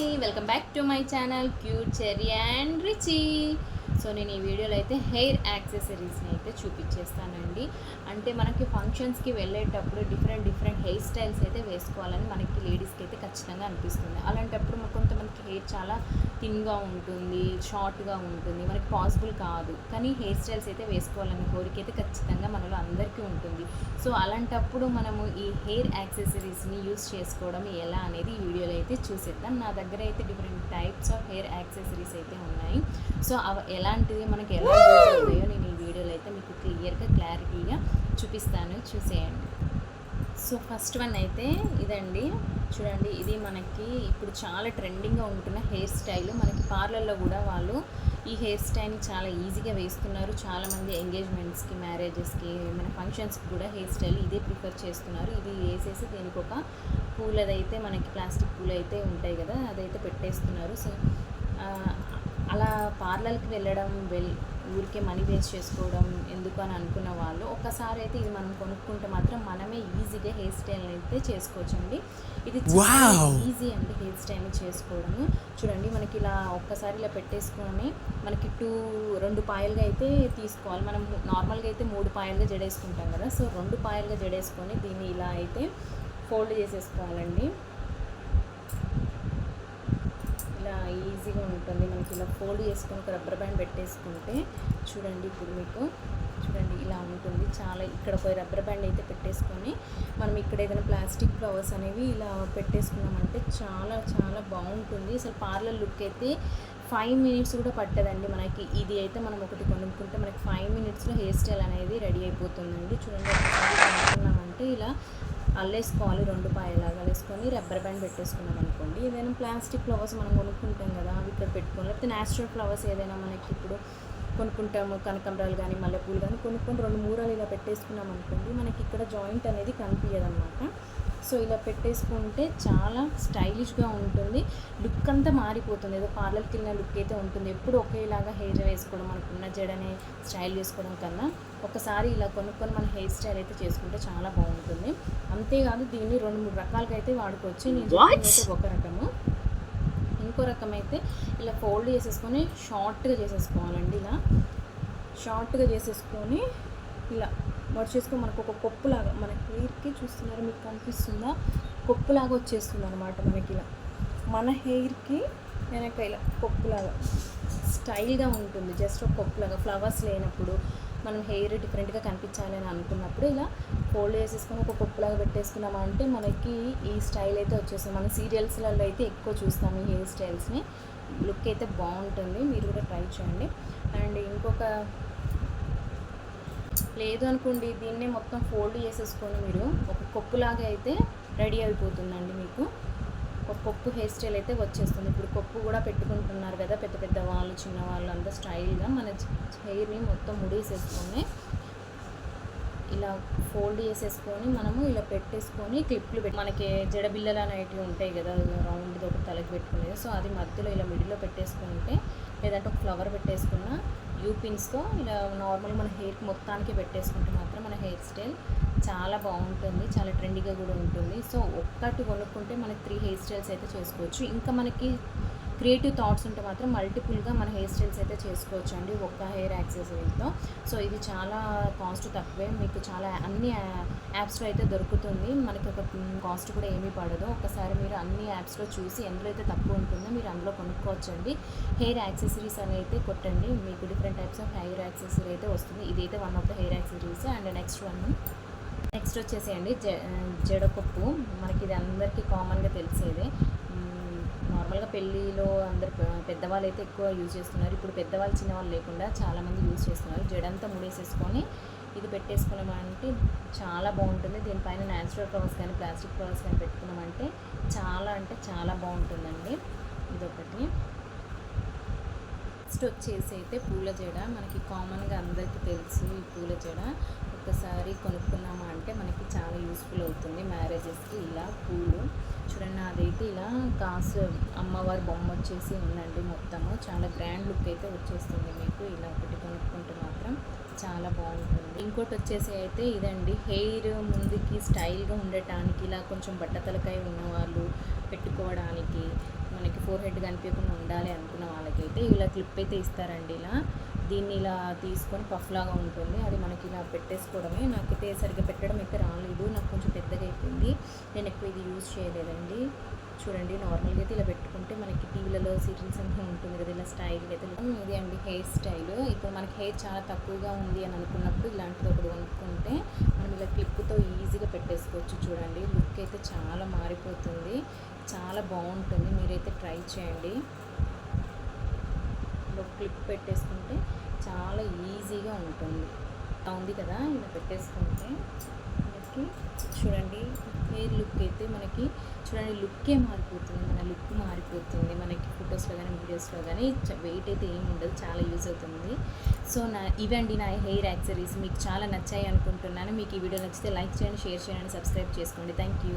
Hi, welcome back to my channel Cute Cherry and Richie. So నేను ఈ వీడియోలో అయితే హెయిర్ యాక్సెసరీస్ని అయితే చూపించేస్తానండి. అంటే మనకి ఫంక్షన్స్కి వెళ్ళేటప్పుడు డిఫరెంట్ డిఫరెంట్ హెయిర్ స్టైల్స్ అయితే వేసుకోవాలని మనకి లేడీస్కి అయితే ఖచ్చితంగా అనిపిస్తుంది. అలాంటప్పుడు కొంతమందికి హెయిర్ చాలా థిన్గా ఉంటుంది షార్ట్గా ఉంటుంది మనకి పాసిబుల్ కాదు. కానీ హెయిర్ స్టైల్స్ అయితే వేసుకోవాలని కోరిక అయితే ఖచ్చితంగా మనలో అందరికీ ఉంటుంది. సో అలాంటప్పుడు మనము ఈ హెయిర్ యాక్సెసరీస్ని యూస్ చేసుకోవడం ఎలా అనేది ఈ వీడియోలో అయితే చూసేద్దాం. నా దగ్గర అయితే different types of hair accessories అయితే ఉన్నాయి. సో అవి ఎలాంటివి మనకి ఎలా యూజ్ అవుతాయో నేను ఈ వీడియోలో అయితే మీకు క్లియర్గా క్లారిటీగా చూపిస్తాను. చూసేయండి. సో ఫస్ట్ వన్ అయితే ఇదండి. చూడండి ఇది మనకి ఇప్పుడు చాలా ట్రెండింగ్గా ఉంటున్న హెయిర్ స్టైల్. మనకి పార్లర్లో కూడా వాళ్ళు ఈ హెయిర్ స్టైల్ని చాలా ఈజీగా వేస్తున్నారు. చాలామంది ఎంగేజ్మెంట్స్కి మ్యారేజెస్కి మన ఫంక్షన్స్కి కూడా హెయిర్ స్టైల్ ఇదే ప్రిఫర్ చేస్తున్నారు. ఇది వేసేసి దీనికి ఒక పూలదైతే మనకి ప్లాస్టిక్ పూలు అయితే ఉంటాయి కదా అదైతే పెట్టేస్తున్నారు. సో అలా పార్లర్కి వెళ్ళడం వెల్ ఊరికే మనీ వేస్ట్ చేసుకోవడం ఎందుకు అని అనుకున్న వాళ్ళు ఒక్కసారి అయితే ఇది మనం కొనుక్కుంటే మాత్రం మనమే ఈజీగా హెయిర్ స్టైల్ అయితే చేసుకోవచ్చండి. ఇది Wow! ఈజీ అండి హెయిర్ స్టైల్ చేసుకోవడము. చూడండి మనకి ఇలా ఒక్కసారి ఇలా పెట్టేసుకొని మనకి టూ రెండు పాయలుగా అయితే తీసుకోవాలి. మనం నార్మల్గా అయితే మూడు పాయలుగా జడేసుకుంటాం కదా సో రెండు పాయలుగా జడేసుకొని దీన్ని ఇలా అయితే ఫోల్డ్ చేసేసుకోవాలండి ఇలా ఈజీగా ఉంటుంది మనకి ఇలా ఫోల్డ్ చేసుకొని ఒక రబ్బర్ బ్యాండ్ పెట్టేసుకుంటే చూడండి ఇప్పుడు మీకు చూడండి ఇలా ఉంటుంది. చాలా ఇక్కడ ఒక రబ్బర్ బ్యాండ్ అయితే పెట్టేసుకొని మనం ఇక్కడ ఏదైనా ప్లాస్టిక్ ఫ్లవర్స్ అనేవి ఇలా పెట్టేసుకున్నామంటే చాలా చాలా బాగుంటుంది. అసలు పార్లర్ లుక్ అయితే ఫైవ్ మినిట్స్ కూడా పట్టదండి మనకి. ఇది అయితే మనం ఒకటి కొనుక్కుంటే మనకి ఫైవ్ మినిట్స్లో హెయిర్ స్టైల్ అనేది రెడీ అయిపోతుందండి. చూడండి కొనుక్కున్నామంటే ఇలా అల్లేసుకోవాలి రెండు పాయలాగా అల్లేసుకొని రబ్బర్ బ్యాండ్ పెట్టేసుకున్నాం అనుకోండి. ఏదైనా ప్లాస్టిక్ ఫ్లవర్స్ మనం కొనుక్కుంటాం కదా అవి ఇక్కడ పెట్టుకోవాలి లేకపోతే న్యాచురల్ ఫ్లవర్స్ ఏదైనా మనకి ఇప్పుడు కొనుక్కుంటాము కనకంబరాలు కానీ మల్లెపూలు కానీ కొనుక్కొని రెండు మూరలు ఇలా పెట్టేసుకున్నాం అనుకోండి మనకి ఇక్కడ జాయింట్ అనేది కనిపించదు అనమాట సో ఇలా పెట్టేసుకుంటే చాలా స్టైలిష్గా ఉంటుంది. లుక్ అంతా మారిపోతుంది. ఏదో పార్లర్కి వెళ్ళిన లుక్ అయితే ఉంటుంది. ఎప్పుడు ఒకేలాగా హెయిర్ వేసుకోవడం మనకున్న జడనే స్టైల్ చేసుకోవడం కన్నా ఒకసారి ఇలా కొనుక్కొని మన హెయిర్ స్టైల్ అయితే చేసుకుంటే చాలా బాగుంటుంది. అంతేకాదు దీన్ని రెండు మూడు రకాలుగా అయితే వాడుకోవచ్చు. నేను ఒక రకము. ఇంకో రకం అయితే ఇలా ఫోల్డ్ చేసేసుకొని షార్ట్గా చేసేసుకోవాలండి ఇలా. షార్ట్గా చేసేసుకొని ఇలా మడిచేసుకొని మనకు ఒక కొప్పులాగా మన హెయిర్కి చూస్తున్నారు మీకు కనిపిస్తుందా? కొప్పులాగా వచ్చేస్తుంది అనమాట మనకి ఇలా. మన హెయిర్కి వెనక ఇలా కొప్పులాగా స్టైల్గా ఉంటుంది. జస్ట్ ఒక కొప్పులాగా ఫ్లవర్స్ లేనప్పుడు మనం హెయిర్ డిఫరెంట్గా కనిపించాలి అని అనుకున్నప్పుడు ఇలా ఫోల్డ్ చేసేసుకొని ఒక కొప్పులాగా పెట్టేసుకున్నామంటే మనకి ఈ స్టైల్ అయితే వచ్చేస్తుంది. మన సీరియల్స్లలో అయితే ఎక్కువ చూస్తాం ఈ హెయిర్ స్టైల్స్ని. లుక్ అయితే బాగుంటుంది. మీరు కూడా ట్రై చేయండి. అండ్ ఇంకొక లేదు అనుకోండి దీన్నే మొత్తం ఫోల్డ్ చేసేసుకొని మీరు ఒక కొప్పులాగా అయితే రెడీ అయిపోతుందండి మీకు. ఒక కొప్పు హెయిర్ స్టైల్ అయితే వచ్చేస్తుంది. ఇప్పుడు కొప్పు కూడా పెట్టుకుంటున్నారు కదా పెద్ద పెద్ద వాళ్ళు చిన్న వాళ్ళు అంతా స్టైల్గా మన హెయిర్ని మొత్తం ముడేసేసుకొని ఇలా ఫోల్డ్ చేసేసుకొని మనము ఇలా పెట్టేసుకొని క్లిప్లు పెట్టి మనకి జడబిల్లలు అనేటివి ఉంటాయి కదా రౌండ్ది ఒక తలకి పెట్టుకునేది. సో అది మధ్యలో ఇలా మిడిల్లో పెట్టేసుకుంటే లేదంటే ఒక ఫ్లవర్ పెట్టేసుకున్న యూ పిన్స్తో ఇలా నార్మల్ మన హెయిర్ మొత్తానికి పెట్టేసుకుంటే మాత్రం మన హెయిర్ స్టైల్ చాలా బాగుంటుంది చాలా ట్రెండీగా కూడా ఉంటుంది. సో ఒక్కటి కొనుక్కుంటే మనకి త్రీ హెయిర్ స్టైల్స్ అయితే చేసుకోవచ్చు. ఇంకా మనకి క్రియేటివ్ థాట్స్ ఉంటే మాత్రం మల్టిపుల్గా మన హెయిర్ స్టైల్స్ అయితే చేసుకోవచ్చు అండి ఒక్క హెయిర్ యాక్సెసరీతో. సో ఇది చాలా కాస్ట్ తక్కువే మీకు చాలా అన్ని యాప్స్లో అయితే దొరుకుతుంది. మనకి ఒక కాస్ట్ కూడా ఏమీ పడదు. ఒకసారి మీరు అన్ని యాప్స్లో చూసి ఎందులో అయితే తక్కువ ఉంటుందో మీరు అందులో కొనుక్కోవచ్చండి. హెయిర్ యాక్సెసరీస్ అని అయితే కొట్టండి. మీకు different types of hair accessory అయితే వస్తుంది. ఇదైతే one of the hair accessories. And next one next వచ్చేసేయండి జ జడకొప్పు మనకి ఇది అందరికీ కామన్గా తెలిసేదే. నార్మల్గా పెళ్ళిలో అందరు పెద్దవాళ్ళు అయితే ఎక్కువ యూజ్ చేస్తున్నారు. ఇప్పుడు పెద్దవాళ్ళు చిన్నవాళ్ళు లేకుండా చాలామంది యూజ్ చేస్తున్నారు. జడంతా ముడేసేసుకొని ఇది పెట్టేసుకున్నామంటే చాలా బాగుంటుంది. దీనిపైన న్యాచురల్ ఫ్లవర్స్ కానీ ప్లాస్టిక్ ఫ్లవర్స్ కానీ పెట్టుకున్నామంటే చాలా అంటే చాలా బాగుంటుందండి. ఇదొకటి. నెక్స్ట్ వచ్చేసి అయితే పూల జడ. మనకి కామన్గా అందరికీ తెలుసు ఈ పూల జడ. ఒకసారి కొనుక్కున్నామా అంటే మనకి చాలా యూస్ఫుల్ అవుతుంది. మ్యారేజెస్కి ఇలా పూలు. చూడండి అదైతే ఇలా కాసు అమ్మవారి బొమ్మ వచ్చేసి ఉందండి మొత్తము. చాలా గ్రాండ్ లుక్ అయితే వచ్చేస్తుంది మీకు. ఇలా ఒకటి కొనుక్కుంటే మాత్రం చాలా బాగుంటుంది. ఇంకోటి వచ్చేసి అయితే ఇదండి. హెయిర్ ముందుకి స్టైల్గా ఉండటానికి ఇలా కొంచెం బట్టతలకాయ ఉన్నవాళ్ళు పెట్టుకోవడానికి మనకి ఫోర్ హెడ్ కనిపించకుండా ఉండాలి అనుకున్న వాళ్ళకైతే ఇలా క్లిప్ అయితే ఇస్తారండి ఇలా. దీన్ని ఇలా తీసుకొని పఫ్లాగా ఉంటుంది. అది మనకి ఇలా పెట్టేసుకోవడమే. నాకైతే సరిగ్గా పెట్టడం అయితే రాలేదు. నాకు కొంచెం పెద్దగా అయిపోయింది. నేను ఎక్కువ ఇది యూజ్ చేయలేదండి. చూడండి నార్మల్గా అయితే ఇలా పెట్టుకుంటే మనకి టీవీలలో సీరియల్స్ అంతా ఉంటుంది కదా ఇలా స్టైల్ అయితే ఇది అండి హెయిర్ స్టైల్. ఇప్పుడు మనకి హెయిర్ చాలా తక్కువగా ఉంది అని అనుకున్నప్పుడు ఇలాంటిది ఒకటి కొనుక్కుంటే ఈజీగా చూడండి. లుక్ అయితే చాలా మారిపోతుంది. చాలా బాగుంటుంది. మీరైతే ట్రై చేయండి. ఇలా క్లిప్ పెట్టేసుకుంటే చాలా ఈజీగా ఉంటుంది. ఉంది కదా? ఇలా పెట్టేసుకుంటే మనకి చూడండి హెయిర్ లుక్ అయితే మనకి చూడండి లుక్కే మారిపోతుంది. మన లుక్ మారిపోతుంది. మనకి ఫొటోస్లో వీడియోస్లో కానీ వెయిట్ అయితే ఏమి ఉండదు చాలా యూజ్ అవుతుంది. సో నా ఇవండి నా హెయిర్ యాక్సరీస్ మీకు చాలా నచ్చాయి అనుకుంటున్నాను. మీకు ఈ వీడియో నచ్చితే లైక్ చేయండి షేర్ చేయండి సబ్స్క్రైబ్ చేసుకోండి. Thank you.